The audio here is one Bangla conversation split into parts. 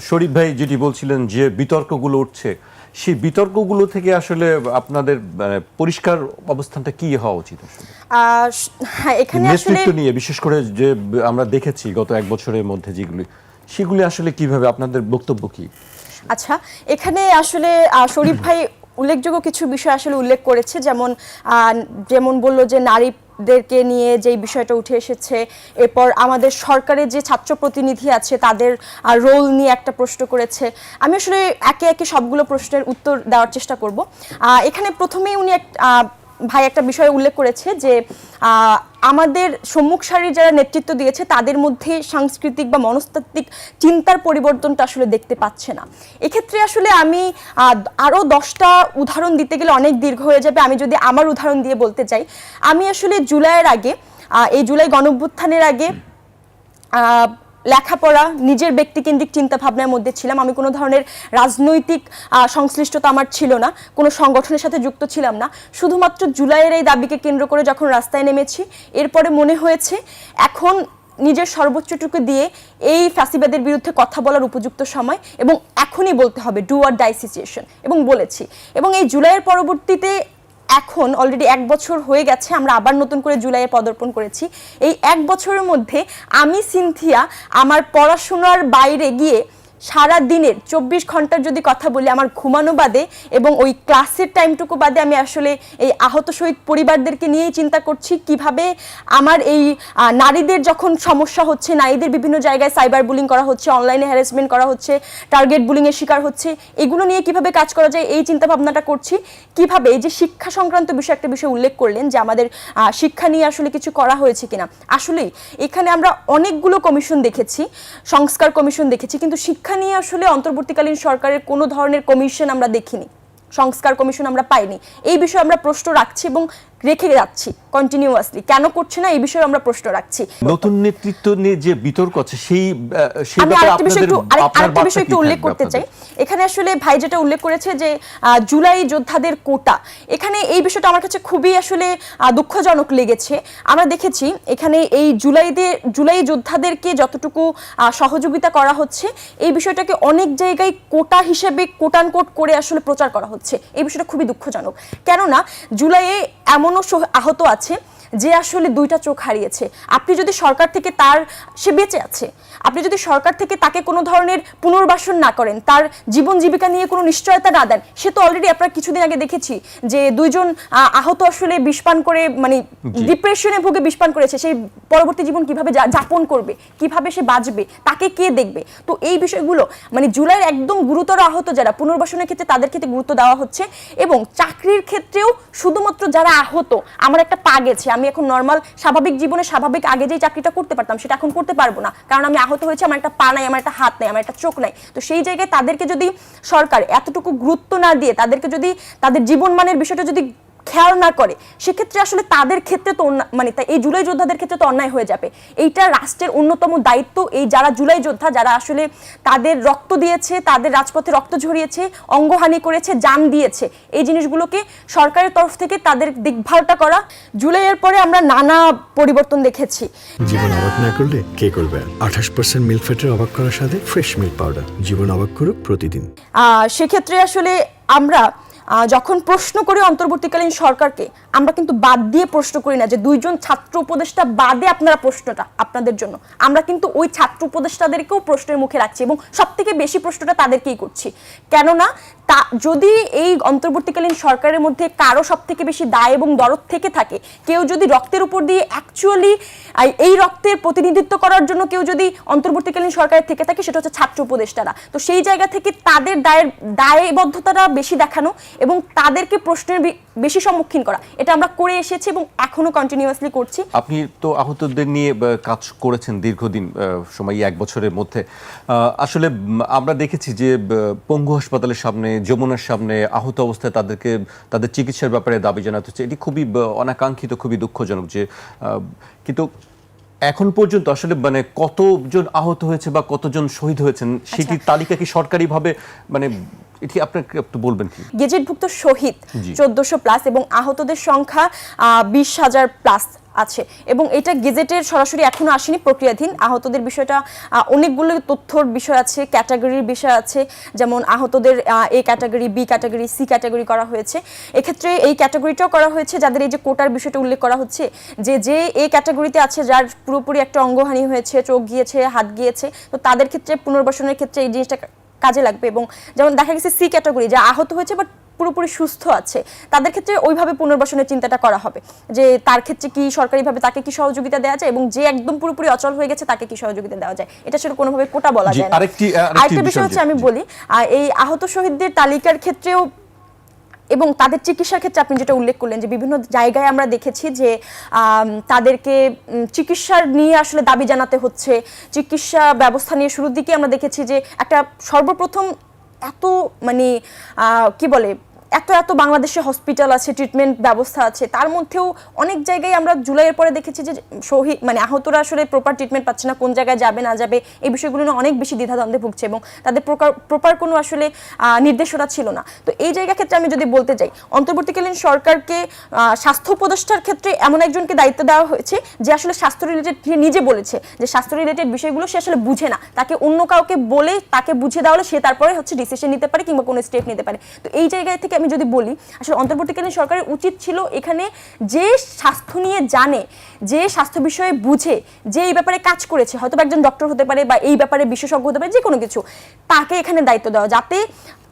শরীফ ভাই যেটি বলছিলেন যে বিতর্কগুলো উঠছে সেই বিতর্কগুলো থেকে আসলে আপনাদের মানে, পরিষ্কার অবস্থানটা কি হওয়া উচিত হ্যাঁ এখানে নেতৃত্ব নিয়ে বিশেষ করে যে আমরা দেখেছি গত এক বছরের মধ্যে যেগুলি সেগুলি আসলে কীভাবে আপনাদের বক্তব্য কি? আচ্ছা এখানে আসলে শরীফ ভাই উল্লেখযোগ্য কিছু বিষয় আসলে উল্লেখ করেছে যেমন আহ, যেমন বলল যে নারীদেরকে নিয়ে যেই বিষয়টা উঠে এসেছে, এরপর আমাদের সরকারের যে ছাত্র প্রতিনিধি আছে তাদের রোল নিয়ে একটা প্রশ্ন করেছে। আমি আসলে একে একে সবগুলো প্রশ্নের উত্তর দেওয়ার চেষ্টা করব। এখানে প্রথমেই উনি এক ভাই একটা বিষয় উল্লেখ করেছে যে আমাদের সম্মুখ সারির যারা নেতৃত্ব দিয়েছে, তাদের মধ্যে সাংস্কৃতিক বা মনস্তাত্ত্বিক চিন্তার পরিবর্তনটা আসলে দেখতে পাচ্ছে না। এক্ষেত্রে আসলে আমি আরও দশটা উদাহরণ দিতে গেলে অনেক দীর্ঘ হয়ে যাবে। আমি যদি আমার উদাহরণ দিয়ে বলতে চাই আমি আসলে জুলাইয়ের আগে এই জুলাই গণঅভ্যুত্থানের আগে লেখাপড়া, নিজের ব্যক্তিকেন্দ্রিক চিন্তা ভাবনার মধ্যে ছিলাম। আমি কোনো ধরনের রাজনৈতিক সংশ্লিষ্টতা আমার ছিল না। কোনো সংগঠনের সাথে যুক্ত ছিলাম না। শুধুমাত্র জুলাইয়ের এই দাবিকে কেন্দ্র করে যখন রাস্তায় নেমেছি, এরপরে মনে হয়েছে, এখন নিজের সর্বোচ্চটুকু দিয়ে এই ফ্যাসিবাদের বিরুদ্ধে কথা বলার উপযুক্ত সময় এবং এখনই বলতে হবে ডু আর ডাই সিচুয়েশন এবং বলেছি। এবং এই জুলাইয়ের পরবর্তীতে এখন অলরেডি এক বছর হয়ে গেছে, আমরা আবার নতুন করে জুলাইয়ে পদার্পণ করেছি। এই এক বছরের মধ্যে আমি সিনথিয়া আমার পড়াশোনার বাইরে গিয়ে সারা দিনের চব্বিশ ঘণ্টার যদি কথা বলি আমার ঘুমানো বাদে এবং ওই ক্লাসের টাইমটুকু বাদে আমি আসলে এই আহত শহীদ পরিবারদেরকে নিয়েই চিন্তা করছি কীভাবে আমার এই নারীদের যখন সমস্যা হচ্ছে, নারীদের বিভিন্ন জায়গায় সাইবার বুলিং করা হচ্ছে, অনলাইনে হ্যারাসমেন্ট করা হচ্ছে টার্গেট বুলিংয়ের শিকার হচ্ছে, এগুলো নিয়ে কীভাবে কাজ করা যায় এই চিন্তা ভাবনাটা করছি। কীভাবে এই যে শিক্ষা সংক্রান্ত বিষয় একটা বিষয় উল্লেখ করলেন যে আমাদের শিক্ষা নিয়ে আসলে কিছু করা হয়েছে কিনা। আসলেই এখানে আমরা অনেকগুলো কমিশন দেখেছি, সংস্কার কমিশন দেখেছি, কিন্তু শিক্ষা নিয়ে আসলে অন্তর্বর্তীকালীন সরকারের কোনো ধরনের কমিশন আমরা দেখিনি, সংস্কার কমিশন আমরা পাইনি। এই বিষয়ে আমরা প্রশ্ন রাখছি এবং রেখে যাচ্ছি। কন্টিনিউয়াসলি কেন করছে না? এই বিষয়ে আমরা প্রশ্ন রাখছি। নতুন নেতৃত্ব নিয়ে যে বিতর্ক আছে সেই সেই ব্যাপারে আপনাদের একটু আরেকটা বিষয় একটু উল্লেখ করতে চাই। এখানে আসলে ভাই যেটা উল্লেখ করেছে যে জুলাই যোদ্ধাদের কোটা। এখানে এই বিষয়টা আমার কাছে খুবই আসলে দুঃখজনক লেগেছে। আমরা দেখেছি এখানে এই জুলাইদের জুলাই যোদ্ধাদেরকে যতটুকু সহযোগিতা করা হচ্ছে এই বিষয়টাকে অনেক জায়গায় কোটা হিসেবে কোটান কোট করে আসলে প্রচার করা হচ্ছে। এই বিষয়টা খুবই দুঃখজনক। কেননা জুলাইয়ে এমনও আহত আছে için. যে আসলে দুইটা চোখ হারিয়েছে। আপনি যদি সরকার থেকে তার সে বেঁচে আছে আপনি যদি সরকার থেকে তাকে কোনো ধরনের পুনর্বাসন না করেন তার জীবন জীবিকা নিয়ে কোনো নিশ্চয়তা না দেন সে তো অলরেডি আপনার কিছুদিন আগে দেখেছি যে দুইজন আহত আসলে বিষপান করে মানে ডিপ্রেশনে ভুগে বিষপান করেছে। সেই পরবর্তী জীবন কীভাবে যাপন করবে কীভাবে সে বাঁচবে তাকে কে দেখবে? তো এই বিষয়গুলো মানে জুলাইয়ের একদম গুরুতর আহত যারা পুনর্বাসনের ক্ষেত্রে তাদের ক্ষেত্রে গুরুত্ব দেওয়া হচ্ছে এবং চাকরির ক্ষেত্রেও শুধুমাত্র যারা আহত আমার একটা পা গেছে আমি এখন নর্মাল স্বাভাবিক জীবনে স্বাভাবিক আগে যে চাকরিটা করতে পারতাম সেটা এখন করতে পারব না। কারণ আমি আহত হয়েছে, আমার একটা পা নাই, আমার একটা হাত নাই, আমার একটা চোখ নাই। তো সেই জায়গায় তাদেরকে যদি সরকার এতটুকু গুরুত্ব না দিয়ে, তাদেরকে যদি তাদের জীবন মানের বিষয়টা যদি খেয়াল না করে সেক্ষেত্রে আসলে তাদের ক্ষেত্রে তো মানে এই জুলাই যোদ্ধাদের ক্ষেত্রে তো অন্যায় হয়ে যাবে। এইটা রাষ্ট্রের অন্যতম দায়িত্ব এই যারা জুলাই যোদ্ধা যারা আসলে তাদের রক্ত দিয়েছে তাদের রাজপথে রক্ত ঝরিয়েছে অঙ্গহানি করেছে জান দিয়েছে এই জিনিসগুলোকে সরকারের তরফ থেকে তাদের দেখভালটা করা। জুলাইয়ের পরে আমরা নানা পরিবর্তন দেখেছি। জীবন অবাক না করলে কে করবে? আঠাশ পার্সেন্ট মিল্ক ফ্যাটের অবাক করার সাথে ফ্রেশ মিল্ক পাউডার জীবন অবাক করুক প্রতিদিন। আহ, সেক্ষেত্রে আসলে আমরা যখন প্রশ্ন করি অন্তর্বর্তীকালীন সরকারকে, আমরা কিন্তু বাদ দিয়ে প্রশ্ন করি না যে দুইজন ছাত্র উপদেষ্টা বাদে আপনারা প্রশ্নটা আপনাদের জন্য। আমরা কিন্তু ওই ছাত্র উপদেষ্টাদেরকেও প্রশ্নের মুখে রাখছি এবং সব থেকে বেশি প্রশ্নটা তাদেরকেই করছি। কেননা তা যদি এই অন্তর্বর্তীকালীন সরকারের মধ্যে কারও সব থেকে বেশি দায় এবং দরদ থেকে থাকে, কেউ যদি রক্তের উপর দিয়ে অ্যাকচুয়ালি এই রক্তের প্রতিনিধিত্ব করার জন্য কেউ যদি অন্তর্বর্তীকালীন সরকারের থেকে থাকে, সেটা হচ্ছে ছাত্র উপদেষ্টারা। তো সেই জায়গা থেকে তাদের দায়ের, দায়বদ্ধতাটা বেশি দেখানো এবং তাদেরকে প্রশ্নের বেশি সম্মুখীন করা। এটা আমরা করে এসেছি এবং এখনও কন্টিনিউয়াসলি করছি। আপনি তো আহতদের নিয়ে কাজ করেছেন দীর্ঘদিন সময় এক বছরের মধ্যে। আসলে আমরা দেখেছি যে পঙ্গু হাসপাতালের সামনে যমুনার সামনে আহত অবস্থায় তাদেরকে তাদের চিকিৎসার ব্যাপারে দাবি জানাতে হচ্ছে। এটি খুবই অনাকাঙ্ক্ষিত খুবই দুঃখজনক যে কিন্তু এখন পর্যন্ত আসলে মানে কতজন আহত হয়েছে বা কতজন শহীদ হয়েছেন সেটির তালিকা কি সরকারিভাবে মানে এটি আপনাকে একটু বলবেন কি? গেজেটভুক্ত শহীদ। চোদ্দশো প্লাস এবং আহতদের সংখ্যা বিশ হাজার প্লাস আছে। এবং এটা গেজেটের সরাসরি এখনও আসেনি প্রক্রিয়াধীন। আহতদের বিষয়টা অনেকগুলো তথ্যর বিষয় আছে ক্যাটাগরির বিষয় আছে। যেমন আহতদের A category B category C category করা হয়েছে। এক্ষেত্রে এই ক্যাটাগরিটাও করা হয়েছে যাদের এই যে কোটার বিষয়টা উল্লেখ করা হচ্ছে যে যে এ ক্যাটাগরিতে আছে যার পুরোপুরি একটা অঙ্গহানি হয়েছে চোখ গিয়েছে হাত গিয়েছে তো তাদের ক্ষেত্রে পুনর্বাসনের ক্ষেত্রে এই জিনিসটা কাজে লাগবে এবং যেমন দেখা গেছে সি ক্যাটাগরি যা আহত হয়েছে বাট পুরোপুরি সুস্থ আছে তাদের ক্ষেত্রে ওইভাবে পুনর্বাসনের চিন্তাটা করা হবে যে তার ক্ষেত্রে কি সরকারিভাবে তাকে কি সহযোগিতা দেওয়া যায় এবং যে একদম পুরোপুরি অচল হয়ে গেছে তাকে কি সহযোগিতা দেওয়া যায় এটা সেটা কোনোভাবে কোটা বলা যায় না। আরেকটি- বিষয় হচ্ছে আমি বলি এই আহত শহীদদের তালিকার ক্ষেত্রেও এবং তাদের চিকিৎসার ক্ষেত্রে আপনি যেটা উল্লেখ করলেন যে বিভিন্ন জায়গায় আমরা দেখেছি যে তাদেরকে চিকিৎসার নিয়ে আসলে দাবি জানাতে হচ্ছে। চিকিৎসা ব্যবস্থা নিয়ে শুরুর দিকে আমরা দেখেছি যে একটা সর্বপ্রথম এত মানে কি বলে এত এত বাংলাদেশে হসপিটাল আছে ট্রিটমেন্ট ব্যবস্থা আছে, তার মধ্যেও অনেক জায়গায় আমরা জুলাইয়ের পরে দেখেছি যে শহীদ মানে আহতরা আসলে প্রপার ট্রিটমেন্ট পাচ্ছে না, কোন জায়গায় যাবে, না যাবে, এই বিষয়গুলো নিয়ে অনেক বেশি দ্বিধাদ্বন্দ্বে ভুগছে এবং তাদের প্রকার প্রপার কোনো আসলে নির্দেশনা ছিল না। তো এই জায়গা ক্ষেত্রে আমি যদি বলতে চাই অন্তর্বর্তীকালীন সরকারকে স্বাস্থ্য উপদেষ্টার ক্ষেত্রে এমন একজনকে দায়িত্ব দেওয়া হয়েছে, যে আসলে স্বাস্থ্য রিলেটেড নিজে বলেছে যে স্বাস্থ্য রিলেটেড বিষয়গুলো সে আসলে বুঝে না। তাকে অন্য কাউকে বলে, তাকে বুঝে দেওয়া হলে সে তারপরে হচ্ছে ডিসিশন নিতে পারে কিংবা কোনো স্টেপ নিতে পারে। তো এই জায়গায় থেকে আমি যদি বলি, আসলে অন্তর্বর্তীকালীন সরকারের উচিত ছিল এখানে যে স্বাস্থ্য নিয়ে জানে, যে স্বাস্থ্য বিষয়ে বুঝে, যে এই ব্যাপারে কাজ করেছে হয়তো একজন ডক্টর হতে পারে বা এই ব্যাপারে বিশেষজ্ঞ হতে পারে যে কোনো কিছু, তাকে এখানে দায়িত্ব দেওয়া, যাতে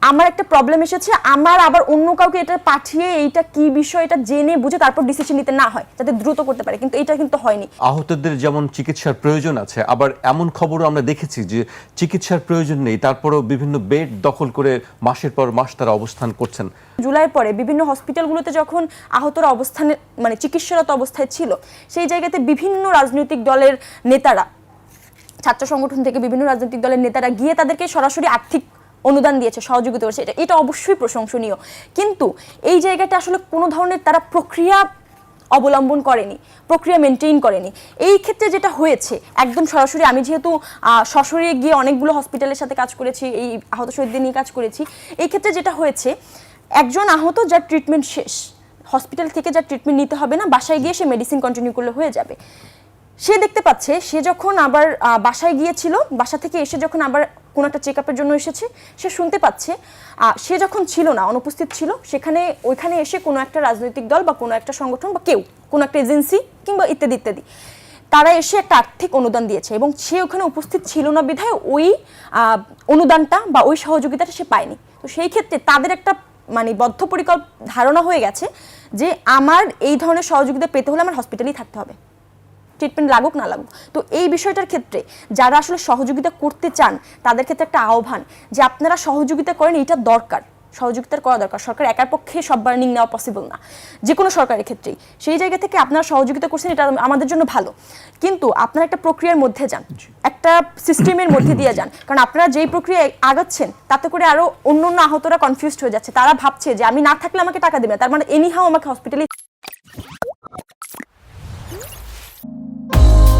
আমার একটা প্রবলেম এসেছে আমার আবার অন্য কাউকে এটা পাঠিয়ে এইটা কি বিষয় এটা জেনে বুঝে তারপর ডিসিশন নিতে না হয় যাতে দ্রুত করতে পারে কিন্তু এটা কিন্তু হয়নি। আহতদের যেমন চিকিৎসার প্রয়োজন আছে আবার এমন খবরও আমরা দেখেছি যে চিকিৎসার প্রয়োজন নেই তারপরেও বিভিন্ন বেড দখল করে মাসের পর মাস তারা অবস্থান করছেন। জুলাই পরে বিভিন্ন হসপিটালগুলোতে যখন আহতরা অবস্থানে মানে চিকিৎসারত অবস্থায় ছিল সেই জায়গাতে বিভিন্ন রাজনৈতিক দলের নেতারা ছাত্র সংগঠন থেকে বিভিন্ন রাজনৈতিক দলের নেতারা গিয়ে তাদেরকে সরাসরি আর্থিক অনুদান দিয়েছে, সহযোগিতা করেছে, এটা এটা অবশ্যই প্রশংসনীয়। কিন্তু এই জায়গাটা আসলে কোনো ধরনের তারা প্রক্রিয়া অবলম্বন করেনি, প্রক্রিয়া মেনটেইন করেনি। এই ক্ষেত্রে যেটা হয়েছে, একদম সরাসরি আমি যেহেতু সশরীরে গিয়ে অনেকগুলো হসপিটালের সাথে কাজ করেছি, এই আহত শহীদদের নিয়ে কাজ করেছি, এই ক্ষেত্রে যেটা হয়েছে, একজন আহত যার ট্রিটমেন্ট শেষ হসপিটাল থেকে যার ট্রিটমেন্ট নিতে হবে না, বাসায় গিয়ে সে মেডিসিন কন্টিনিউ করলে হয়ে যাবে। সে দেখতে পাচ্ছে, সে যখন আবার বাসায় গিয়েছিল, বাসা থেকে এসে যখন আবার কোনো একটা চেক জন্য এসেছে, সে শুনতে পাচ্ছে সে যখন ছিল না, অনুপস্থিত ছিল, সেখানে, ওইখানে এসে কোনো একটা রাজনৈতিক দল বা কোনো একটা সংগঠন বা কেউ, কোনো একটা এজেন্সি কিংবা ইত্যাদি ইত্যাদি, তারা এসে একটা আর্থিক অনুদান দিয়েছে এবং সে ওখানে উপস্থিত ছিল না বিধায় ওই অনুদানটা বা ওই সহযোগিতাটা সে পায়নি। তো সেই ক্ষেত্রে তাদের একটা মানে বদ্ধপরিকল্প ধারণা হয়ে গেছে যে আমার এই ধরনের সহযোগিতা পেতে হলে আমার হসপিটালেই থাকতে হবে। ট্রিটমেন্ট লাগুক না লাগুক। তো এই বিষয়টার ক্ষেত্রে যারা আসলে সহযোগিতা করতে চান তাদের ক্ষেত্রে একটা আহ্বান যে আপনারা সহযোগিতা করেন এটা দরকার। সহযোগিতার করা দরকার। সরকার একার পক্ষে সব বার্নিং নেওয়া পসিবল না। যে কোনো সরকারের ক্ষেত্রেই। সেই জায়গা থেকে আপনারা সহযোগিতা করছেন এটা আমাদের জন্য ভালো। কিন্তু আপনারা একটা প্রক্রিয়ার মধ্যে যান। একটা সিস্টেমের মধ্যে দিয়ে যান। কারণ আপনারা যেই প্রক্রিয়ায় আগাচ্ছেন তাতে করে আরও অন্য অন্য আহতরা কনফিউজড হয়ে যাচ্ছে। তারা ভাবছে যে আমি না থাকলে আমাকে টাকা দেবে না। তার মানে এনিহাও আমাকে হসপিটালে うん。